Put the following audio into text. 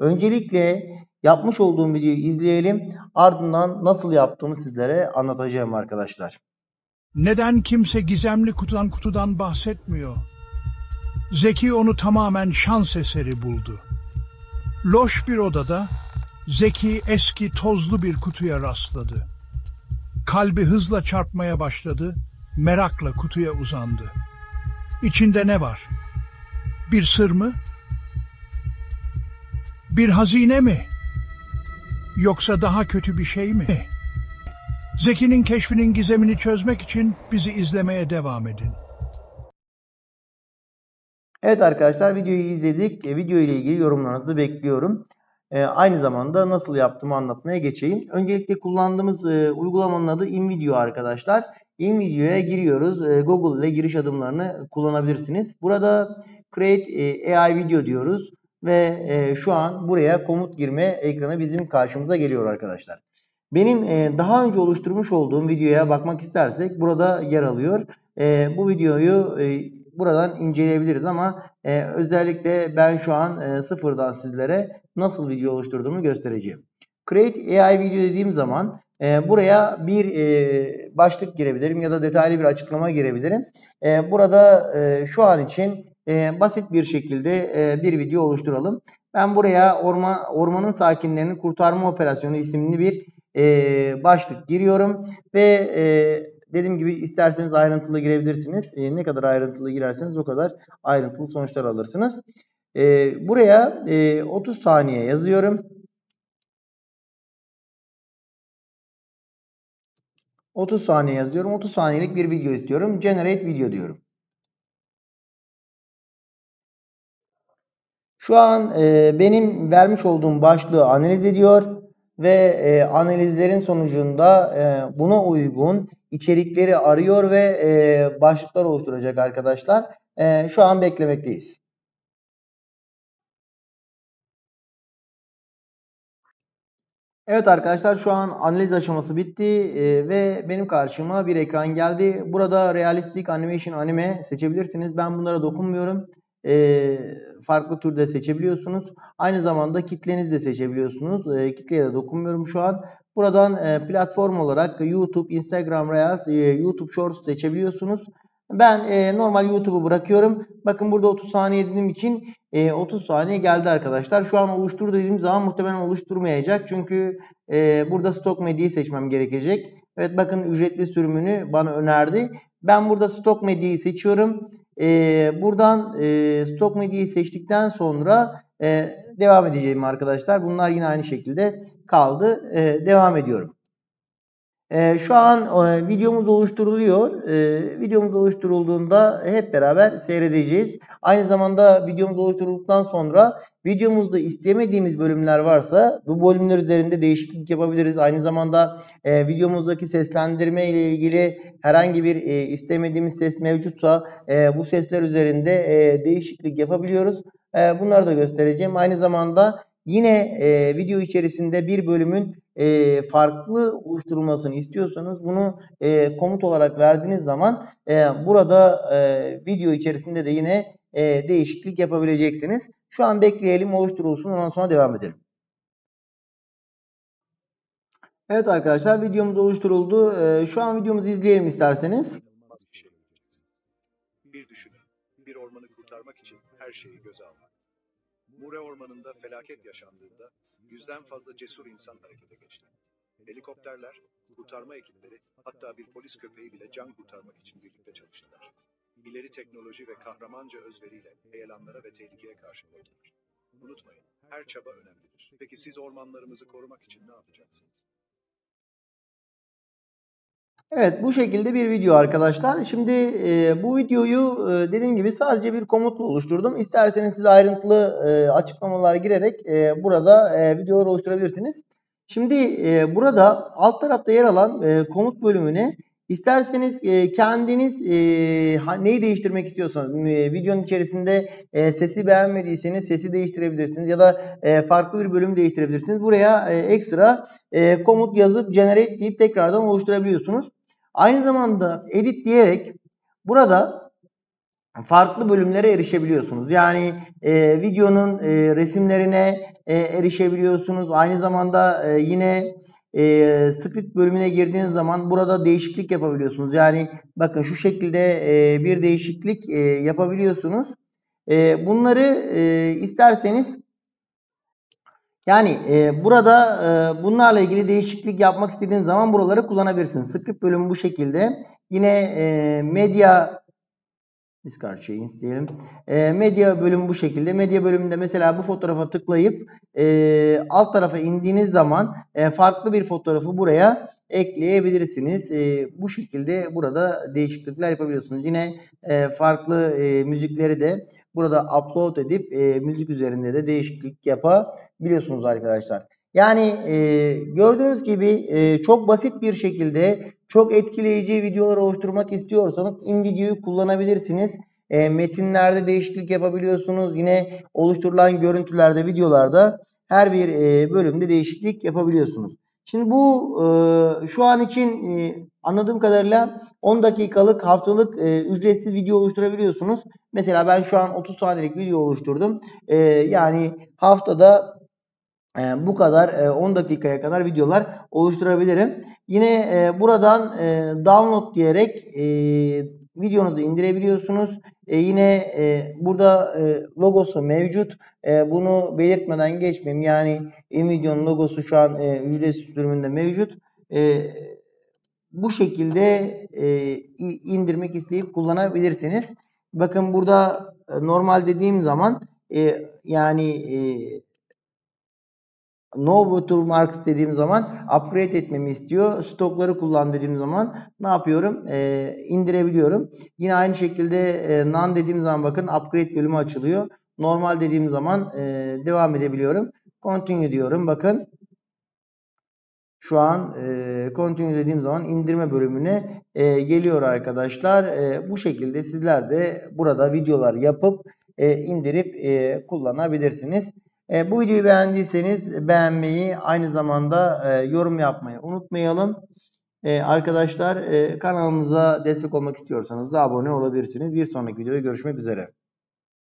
Öncelikle yapmış olduğum videoyu izleyelim. Ardından nasıl yaptığımı sizlere anlatacağım arkadaşlar. Neden kimse gizemli kutudan kutudan bahsetmiyor? Zeki onu tamamen şans eseri buldu. Loş bir odada Zeki eski tozlu bir kutuya rastladı. Kalbi hızla çarpmaya başladı, merakla kutuya uzandı. İçinde ne var? Bir sır mı? Bir hazine mi? Yoksa daha kötü bir şey mi? Zeki'nin keşfinin gizemini çözmek için bizi izlemeye devam edin. Evet arkadaşlar videoyu izledik. E, video ile ilgili yorumlarınızı bekliyorum. E, aynı zamanda nasıl yaptığımı anlatmaya geçeyim. Öncelikle kullandığımız e, uygulamanın adı InVideo arkadaşlar. InVideo'ya giriyoruz. E, Google ile giriş adımlarını kullanabilirsiniz. Burada Create e, AI Video diyoruz. Ve e, şu an buraya komut girme ekranı bizim karşımıza geliyor arkadaşlar. Benim e, daha önce oluşturmuş olduğum videoya bakmak istersek burada yer alıyor. E, bu videoyu e, buradan inceleyebiliriz ama e, özellikle ben şu an e, sıfırdan sizlere nasıl video oluşturduğumu göstereceğim. Create AI video dediğim zaman e, buraya bir e, başlık girebilirim ya da detaylı bir açıklama girebilirim. E, burada e, şu an için e, basit bir şekilde e, bir video oluşturalım. Ben buraya orman, ormanın sakinlerini kurtarma operasyonu isimli bir e, başlık giriyorum ve e, dediğim gibi isterseniz ayrıntılı girebilirsiniz. E, ne kadar ayrıntılı girerseniz o kadar ayrıntılı sonuçlar alırsınız. E, buraya e, 30 saniye yazıyorum. 30 saniye yazıyorum. 30 saniyelik bir video istiyorum. Generate video diyorum. Şu an e, benim vermiş olduğum başlığı analiz ediyor ve e, analizlerin sonucunda e, buna uygun içerikleri arıyor ve e, başlıklar oluşturacak arkadaşlar. E, şu an beklemekteyiz. Evet arkadaşlar şu an analiz aşaması bitti e, ve benim karşıma bir ekran geldi. Burada Realistic Animation Anime seçebilirsiniz. Ben bunlara dokunmuyorum. E, farklı türde seçebiliyorsunuz. Aynı zamanda kitlenizi de seçebiliyorsunuz. E, kitleye de dokunmuyorum şu an. Buradan e, platform olarak YouTube, Instagram Reels, e, YouTube Shorts seçebiliyorsunuz. Ben e, normal YouTube'u bırakıyorum. Bakın burada 30 saniye dediğim için e, 30 saniye geldi arkadaşlar. Şu an oluştur dediğim zaman muhtemelen oluşturmayacak. Çünkü e, burada stok medyayı seçmem gerekecek. Evet bakın ücretli sürümünü bana önerdi. Ben burada stok medyayı seçiyorum. E, buradan e, stok medyayı seçtikten sonra e, devam edeceğim arkadaşlar. Bunlar yine aynı şekilde kaldı. E, devam ediyorum. Ee, şu an e, videomuz oluşturuluyor. Ee, videomuz oluşturulduğunda hep beraber seyredeceğiz. Aynı zamanda videomuz oluşturulduktan sonra videomuzda istemediğimiz bölümler varsa bu bölümler üzerinde değişiklik yapabiliriz. Aynı zamanda e, videomuzdaki seslendirme ile ilgili herhangi bir e, istemediğimiz ses mevcutsa e, bu sesler üzerinde e, değişiklik yapabiliyoruz. E, bunları da göstereceğim. Aynı zamanda yine e, video içerisinde bir bölümün e, farklı oluşturulmasını istiyorsanız bunu e, komut olarak verdiğiniz zaman e, burada e, video içerisinde de yine e, değişiklik yapabileceksiniz. Şu an bekleyelim oluşturulsun ondan sonra devam edelim. Evet arkadaşlar videomuz oluşturuldu. E, şu an videomuzu izleyelim isterseniz. Bir düşünün. Bir ormanı kurtarmak için her şeyi göze almak. Mure Ormanı'nda felaket yaşandığında yüzden fazla cesur insan harekete geçti. Helikopterler, kurtarma ekipleri, hatta bir polis köpeği bile can kurtarmak için birlikte çalıştılar. İleri teknoloji ve kahramanca özveriyle heyelanlara ve tehlikeye karşı koydular. Unutmayın, her çaba önemlidir. Peki siz ormanlarımızı korumak için ne yapacaksınız? Evet bu şekilde bir video arkadaşlar. Şimdi e, bu videoyu e, dediğim gibi sadece bir komutla oluşturdum. İsterseniz siz ayrıntılı e, açıklamalar girerek e, burada e, videolar oluşturabilirsiniz. Şimdi e, burada alt tarafta yer alan e, komut bölümüne isterseniz e, kendiniz e, ha, neyi değiştirmek istiyorsanız e, videonun içerisinde e, sesi beğenmediyseniz sesi değiştirebilirsiniz ya da e, farklı bir bölüm değiştirebilirsiniz. Buraya e, ekstra e, komut yazıp generate deyip tekrardan oluşturabiliyorsunuz. Aynı zamanda edit diyerek burada farklı bölümlere erişebiliyorsunuz. Yani e, videonun e, resimlerine e, erişebiliyorsunuz. Aynı zamanda e, yine e, script bölümüne girdiğiniz zaman burada değişiklik yapabiliyorsunuz. Yani bakın şu şekilde e, bir değişiklik e, yapabiliyorsunuz. E, bunları e, isterseniz yani e, burada e, bunlarla ilgili değişiklik yapmak istediğiniz zaman buraları kullanabilirsiniz. Script bölümü bu şekilde. Yine e, medya Discard Chains diyelim. E, medya bölümü bu şekilde. Medya bölümünde mesela bu fotoğrafa tıklayıp e, alt tarafa indiğiniz zaman e, farklı bir fotoğrafı buraya ekleyebilirsiniz. E, bu şekilde burada değişiklikler yapabiliyorsunuz. Yine e, farklı e, müzikleri de burada upload edip e, müzik üzerinde de değişiklik yapabiliyorsunuz arkadaşlar. Yani e, gördüğünüz gibi e, çok basit bir şekilde çok etkileyici videolar oluşturmak istiyorsanız InVideo'yu kullanabilirsiniz. E, metinlerde değişiklik yapabiliyorsunuz. Yine oluşturulan görüntülerde, videolarda her bir e, bölümde değişiklik yapabiliyorsunuz. Şimdi bu e, şu an için e, anladığım kadarıyla 10 dakikalık haftalık e, ücretsiz video oluşturabiliyorsunuz. Mesela ben şu an 30 saniyelik video oluşturdum. E, yani haftada e, bu kadar e, 10 dakikaya kadar videolar oluşturabilirim. Yine e, buradan e, download diyerek e, videonuzu indirebiliyorsunuz. E, yine e, burada e, logosu mevcut. E, bunu belirtmeden geçmeyeyim. Yani InVideo'nun logosu şu an e, ücretsiz sürümünde mevcut. E, bu şekilde e, indirmek isteyip kullanabilirsiniz. Bakın burada e, normal dediğim zaman e, yani e, No watermarks dediğim zaman upgrade etmemi istiyor. Stokları kullan dediğim zaman ne yapıyorum? Ee, indirebiliyorum. Yine aynı şekilde e, none dediğim zaman bakın upgrade bölümü açılıyor. Normal dediğim zaman e, devam edebiliyorum. Continue diyorum. Bakın şu an e, continue dediğim zaman indirme bölümüne e, geliyor arkadaşlar. E, bu şekilde sizler de burada videolar yapıp e, indirip e, kullanabilirsiniz. E, bu videoyu beğendiyseniz beğenmeyi aynı zamanda e, yorum yapmayı unutmayalım. E, arkadaşlar e, kanalımıza destek olmak istiyorsanız da abone olabilirsiniz. Bir sonraki videoda görüşmek üzere.